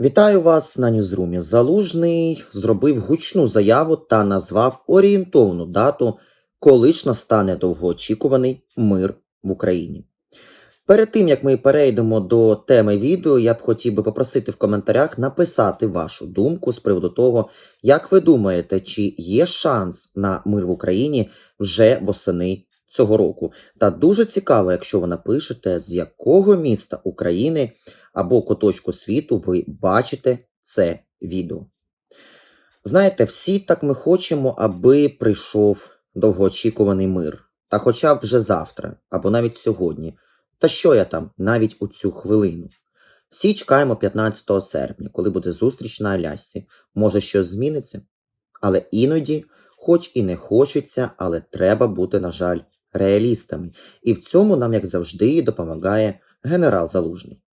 Вітаю вас на Ньюзрумі. Залужний зробив гучну заяву та назвав орієнтовну дату, коли ж настане довгоочікуваний мир в Україні. Перед тим як ми перейдемо до теми відео, я б хотів би попросити в коментарях написати вашу думку з приводу того, як ви думаєте, чи є шанс на мир в Україні вже восени цього року. Та дуже цікаво, якщо ви напишете, з якого міста України або куточку світу ви бачите це відео. Знаєте, всі так ми хочемо, аби прийшов довгоочікуваний мир. Та хоча б вже завтра, або навіть сьогодні. Та що я там, навіть у цю хвилину. Всі чекаємо 15 серпня, коли буде зустріч на Алясці. Може, щось зміниться. Але іноді, хоч і не хочеться, але треба бути, на жаль, реалістами. І в цьому нам, як завжди, допомагає генерал Залужний.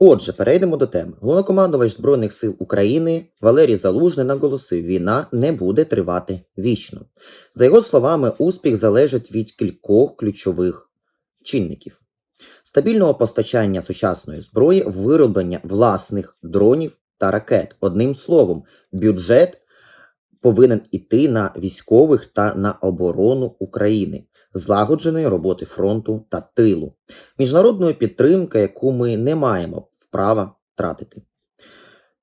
Отже, перейдемо до теми. Головнокомандувач Збройних сил України Валерій Залужний наголосив, війна не буде тривати вічно. За його словами, успіх залежить від кількох ключових чинників: стабільного постачання сучасної зброї, вироблення власних дронів та ракет. Одним словом, бюджет повинен іти на військових та на оборону України, злагодженої роботи фронту та тилу, міжнародної підтримки, яку ми не маємо права тратити.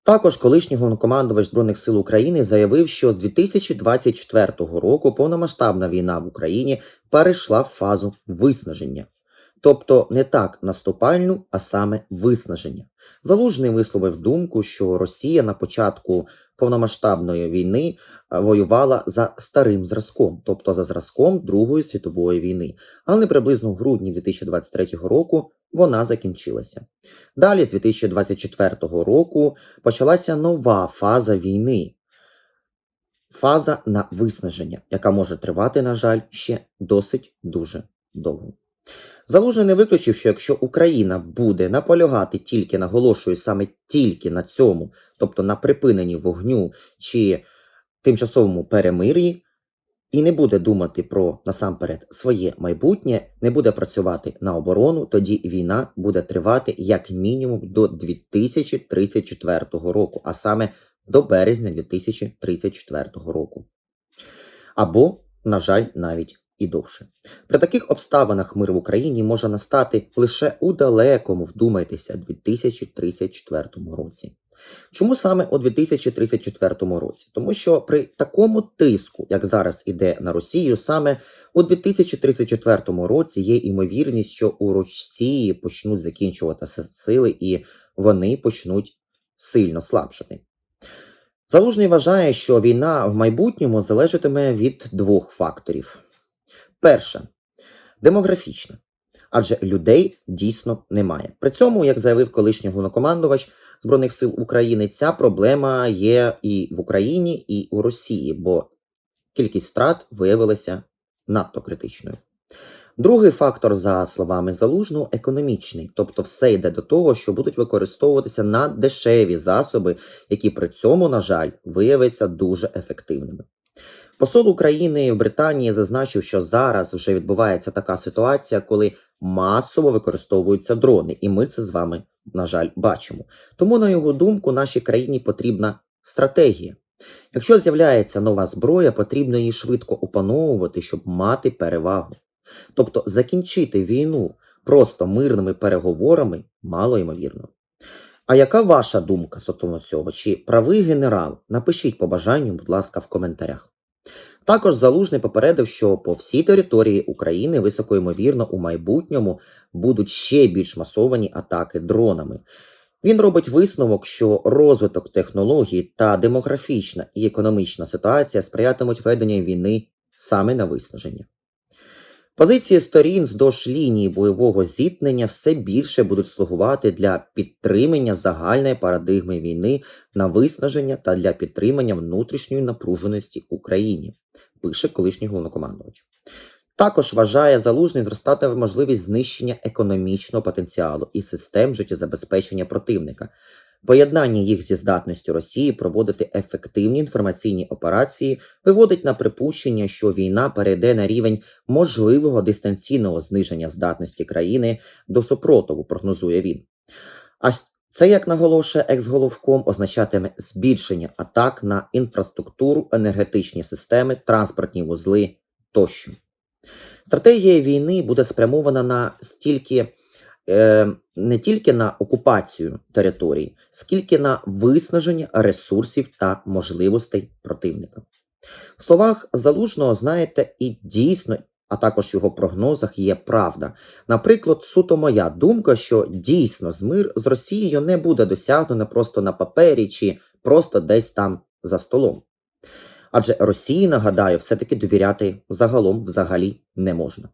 Також колишній головнокомандувач Збройних сил України заявив, що з 2024 року повномасштабна війна в Україні перейшла в фазу виснаження. Тобто не так наступальну, а саме виснаження. Залужний висловив думку, що Росія на початку повномасштабної війни е, воювала за старим зразком, тобто за зразком Другої світової війни, але приблизно в грудні 2023 року вона закінчилася. Далі, з 2024 року, почалася нова фаза війни. Фаза на виснаження, яка може тривати, на жаль, ще досить дуже довго. Залужний не виключив, що якщо Україна буде наполягати тільки, наголошую, саме тільки на цьому, тобто на припиненні вогню чи тимчасовому перемир'ї, і не буде думати про насамперед своє майбутнє, не буде працювати на оборону, тоді війна буде тривати як мінімум до 2034 року, а саме до березня 2034 року. Або, на жаль, навіть і довше. При таких обставинах мир в Україні може настати лише у далекому, вдумайтеся, 2034 році. Чому саме у 2034 році? Тому що при такому тиску, як зараз іде на Росію, саме у 2034 році є ймовірність, що у Росії почнуть закінчуватися сили і вони почнуть сильно слабшати. Залужний вважає, що війна в майбутньому залежатиме від двох факторів. Перше демографічна, адже людей дійсно немає. При цьому, як заявив колишній головнокомандувач Збройних сил України, ця проблема є і в Україні, і у Росії, бо кількість втрат виявилася надто критичною. Другий фактор, за словами Залужного, економічний, тобто все йде до того, що будуть використовуватися наддешеві засоби, які при цьому, на жаль, виявляться дуже ефективними. Посол України в Британії зазначив, що зараз вже відбувається така ситуація, коли масово використовуються дрони, і ми це з вами, на жаль, бачимо. Тому, на його думку, нашій країні потрібна стратегія. Якщо з'являється нова зброя, потрібно її швидко опановувати, щоб мати перевагу. Тобто закінчити війну просто мирними переговорами мало ймовірно. А яка ваша думка стосовно цього? Чи правий генерал? Напишіть по бажанню, будь ласка, в коментарях. Також Залужний попередив, що по всій території України високоймовірно у майбутньому будуть ще більш масовані атаки дронами. Він робить висновок, що розвиток технологій та демографічна і економічна ситуація сприятимуть веденню війни саме на виснаження. Позиції сторін вздовж лінії бойового зіткнення все більше будуть слугувати для підтримання загальної парадигми війни на виснаження та для підтримання внутрішньої напруженості Україні, пише колишній головнокомандувач. Також вважає залужний зростати можливість знищення економічного потенціалу і систем життєзабезпечення противника, Поєднання їх зі здатністю Росії проводити ефективні інформаційні операції виводить на припущення, що війна перейде на рівень можливого дистанційного зниження здатності країни до супротиву, прогнозує він. А Це, як наголошує екс-головком, означатиме збільшення атак на інфраструктуру, енергетичні системи, транспортні вузли тощо. Стратегія війни буде спрямована на стільки е, не тільки на окупацію територій, скільки на виснаження ресурсів та можливостей противника. В словах залужного, знаєте, і дійсно, а також в його прогнозах є правда. Наприклад, суто моя думка, що дійсно змир з Росією не буде досягнено просто на папері чи просто десь там за столом. Адже Росії, нагадаю, все-таки довіряти загалом взагалі не можна.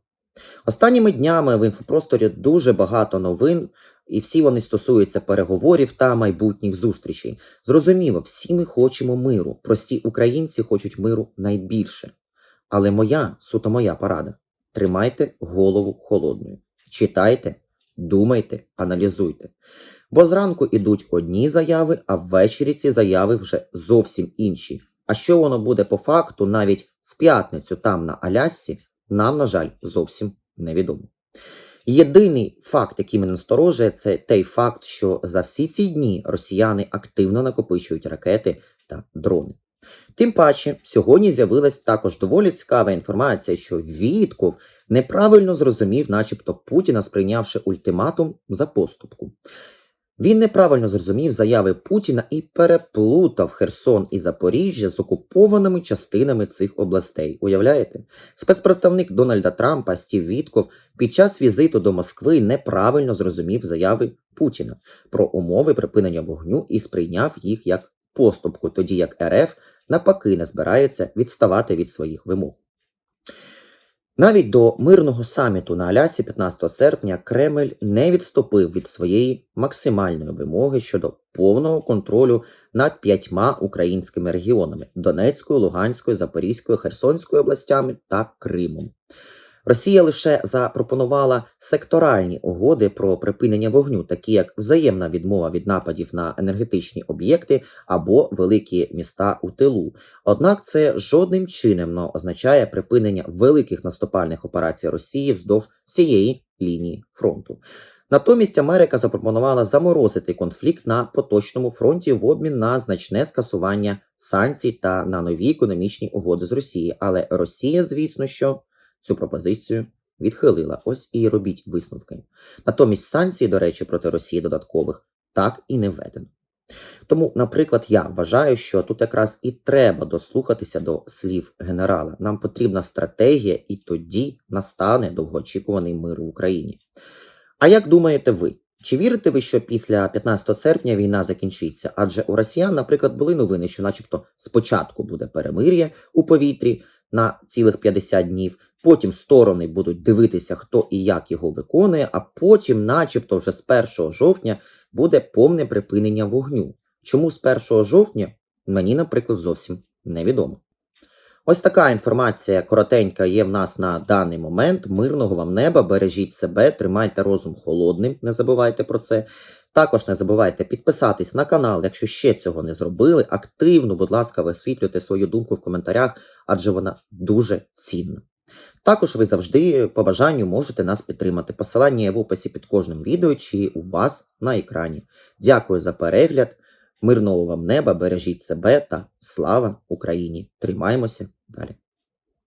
Останніми днями в інфопросторі дуже багато новин, і всі вони стосуються переговорів та майбутніх зустрічей. Зрозуміло, всі ми хочемо миру. Прості українці хочуть миру найбільше. Але моя, суто моя порада: тримайте голову холодною, читайте, думайте, аналізуйте. Бо зранку ідуть одні заяви, а ввечері ці заяви вже зовсім інші. А що воно буде по факту, навіть в п'ятницю там на Алясці, нам, на жаль, зовсім невідомо. Єдиний факт, який мене насторожує, це той факт, що за всі ці дні росіяни активно накопичують ракети та дрони. Тим паче, сьогодні з'явилась також доволі цікава інформація, що Вітков неправильно зрозумів, начебто Путіна, сприйнявши ультиматум за поступку. Він неправильно зрозумів заяви Путіна і переплутав Херсон і Запоріжжя з окупованими частинами цих областей. Уявляєте? Спецпредставник Дональда Трампа Стів Вітков під час візиту до Москви неправильно зрозумів заяви Путіна про умови припинення вогню і сприйняв їх як поступку, тоді як РФ навпаки не збирається відставати від своїх вимог. Навіть до мирного саміту на Алясі 15 серпня Кремль не відступив від своєї максимальної вимоги щодо повного контролю над п'ятьма українськими регіонами Донецькою, Луганською, Запорізькою, Херсонською областями та Кримом. Росія лише запропонувала секторальні угоди про припинення вогню, такі як взаємна відмова від нападів на енергетичні об'єкти або великі міста у тилу. Однак це жодним чином не означає припинення великих наступальних операцій Росії вздовж всієї лінії фронту. Натомість Америка запропонувала заморозити конфлікт на поточному фронті в обмін на значне скасування санкцій та на нові економічні угоди з Росії. Але Росія, звісно, що цю пропозицію відхилила. Ось і робіть висновки. Натомість санкції, до речі, проти Росії додаткових так і не введено. Тому, наприклад, я вважаю, що тут якраз і треба дослухатися до слів генерала. Нам потрібна стратегія, і тоді настане довгоочікуваний мир в Україні. А як думаєте ви? Чи вірите ви, що після 15 серпня війна закінчиться? Адже у росіян, наприклад, були новини, що, начебто, спочатку буде перемир'я у повітрі на цілих 50 днів, потім сторони будуть дивитися, хто і як його виконує, а потім, начебто, вже з 1 жовтня буде повне припинення вогню. Чому з 1 жовтня мені, наприклад, зовсім невідомо. Ось така інформація коротенька є в нас на даний момент. Мирного вам неба, бережіть себе, тримайте розум холодним, не забувайте про це. Також не забувайте підписатись на канал, якщо ще цього не зробили. Активно, будь ласка, висвітлюйте свою думку в коментарях, адже вона дуже цінна. Також ви завжди по бажанню можете нас підтримати. Посилання є в описі під кожним відео чи у вас на екрані. Дякую за перегляд. Мирного вам неба, бережіть себе та слава Україні! Тримаємося далі.